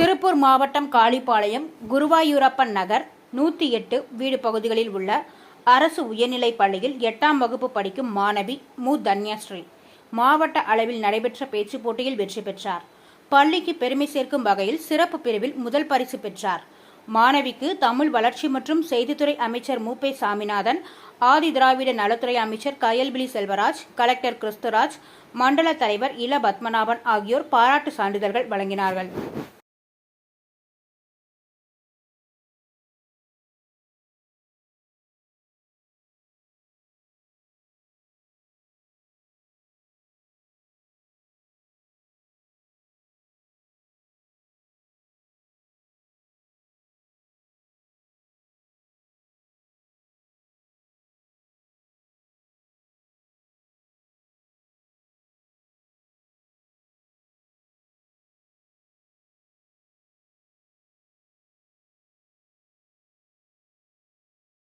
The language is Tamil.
திருப்பூர் மாவட்டம் காளிப்பாளையம் குருவாயூரப்பன் நகர் நூற்றி எட்டு வீடு பகுதிகளில் உள்ள அரசு உயர்நிலைப் பள்ளியில் எட்டாம் வகுப்பு படிக்கும் மாணவி மு. தன்யாஸ்ரீ. மாவட்ட அளவில் நடைபெற்ற பேச்சுப் போட்டியில் வெற்றி பெற்றார். பள்ளிக்கு பெருமை சேர்க்கும் வகையில் சிறப்பு பிரிவில் முதல் பரிசு பெற்றார். மாணவிக்கு தமிழ் வளர்ச்சி மற்றும் செய்தித்துறை அமைச்சர் மூப்பை சாமிநாதன் ஆதி திராவிட நலத்துறை அமைச்சர் கயல்விழி செல்வராஜ் கலெக்டர் கிறிஸ்துராஜ் மண்டல தலைவர் இள பத்மநாபன் ஆகியோர் பாராட்டு சான்றிதழ்கள் வழங்கினார்கள்.